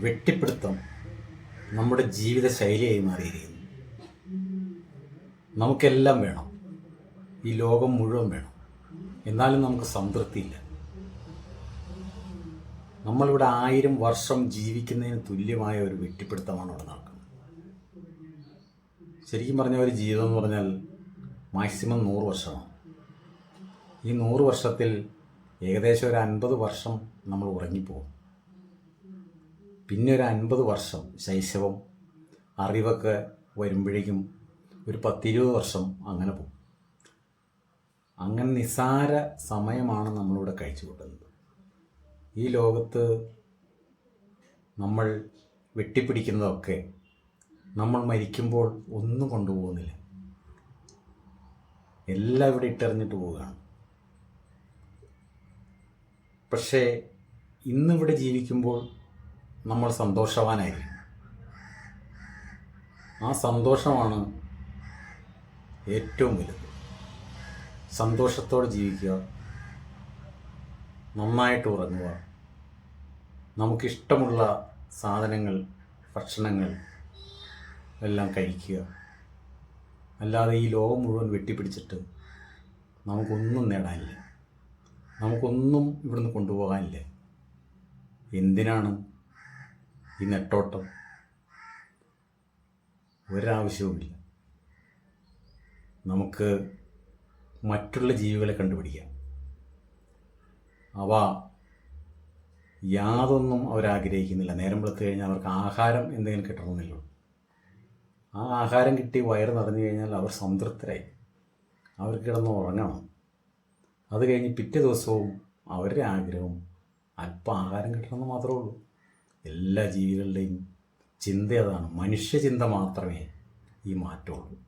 വെട്ടിപ്പിടുത്തം നമ്മുടെ ജീവിത ശൈലിയായി മാറിയിരിക്കുന്നു. നമുക്കെല്ലാം വേണം. ഈ ലോകം മുഴുവൻ വേണം. എന്നാലും നമുക്ക് സംതൃപ്തിയില്ല. നമ്മളിവിടെ ആയിരം വർഷം ജീവിക്കുന്നതിന് തുല്യമായ ഒരു വെട്ടിപ്പിടുത്തമാണ് ഇവിടെ നടക്കുന്നത്. ശരിക്കും പറഞ്ഞ ഒരു ജീവിതം എന്ന് പറഞ്ഞാൽ മാക്സിമം നൂറ് വർഷമാണ്. ഈ നൂറ് വർഷത്തിൽ ഏകദേശം ഒരു അൻപത് വർഷം നമ്മൾ ഉറങ്ങിപ്പോകും. പിന്നെ ഒരു അൻപത് വർഷം ശൈശവം അറിവൊക്കെ വരുമ്പോഴേക്കും ഒരു പത്തിരുപത് വർഷം അങ്ങനെ പോകും. അങ്ങനെ നിസാര സമയമാണ് നമ്മളിവിടെ കഴിച്ചു കൂട്ടുന്നത് ഈ ലോകത്ത് നമ്മൾ വെട്ടിപ്പിടിക്കുന്നതൊക്കെ നമ്മൾ മരിക്കുമ്പോൾ ഒന്നും കൊണ്ടുപോകുന്നില്ല. എല്ലാം ഇവിടെ ഇട്ടെറിഞ്ഞിട്ട് പോവുകയാണ്. പക്ഷേ ഇന്നിവിടെ ജീവിക്കുമ്പോൾ നമ്മൾ സന്തോഷവാനായിരിക്കും ആ സന്തോഷമാണ് ഏറ്റവും വലുത്. സന്തോഷത്തോടെ ജീവിക്കുക നന്നായിട്ട് ഉറങ്ങുക നമുക്കിഷ്ടമുള്ള സാധനങ്ങൾ ഭക്ഷണങ്ങൾ എല്ലാം കഴിക്കുക. അല്ലാതെ ഈ ലോകം മുഴുവൻ വെട്ടിപ്പിടിച്ചിട്ട് നമുക്കൊന്നും നേടാനില്ല. നമുക്കൊന്നും ഇവിടുന്ന് കൊണ്ടുപോകാനില്ല. എന്തിനാണ് ഈ നെട്ടോട്ടം ഒരാവശ്യവുമില്ല. നമുക്ക് മറ്റുള്ള ജീവികളെ കണ്ടുപിടിക്കാം. അവ യാതൊന്നും അവരാഗ്രഹിക്കുന്നില്ല. നേരം വെളുത്തു കഴിഞ്ഞാൽ അവർക്ക് ആഹാരം എന്തെങ്കിലും കിട്ടണമെന്നില്ല. ആ ആഹാരം കിട്ടി വയറ് നിറഞ്ഞു കഴിഞ്ഞാൽ അവർ സംതൃപ്തരായി. അവർക്ക് കിടന്ന് ഉറങ്ങണം. അത് കഴിഞ്ഞ് പിറ്റേ ദിവസവും അവരുടെ ആഗ്രഹം അല്പം ആഹാരം കിട്ടണമെന്ന് മാത്രമേ ഉള്ളൂ. എല്ലാ ജീവികളുടെയും ചിന്ത അതാണ്. മനുഷ്യചിന്ത മാത്രമേ ഈ മാറ്റമുള്ളൂ.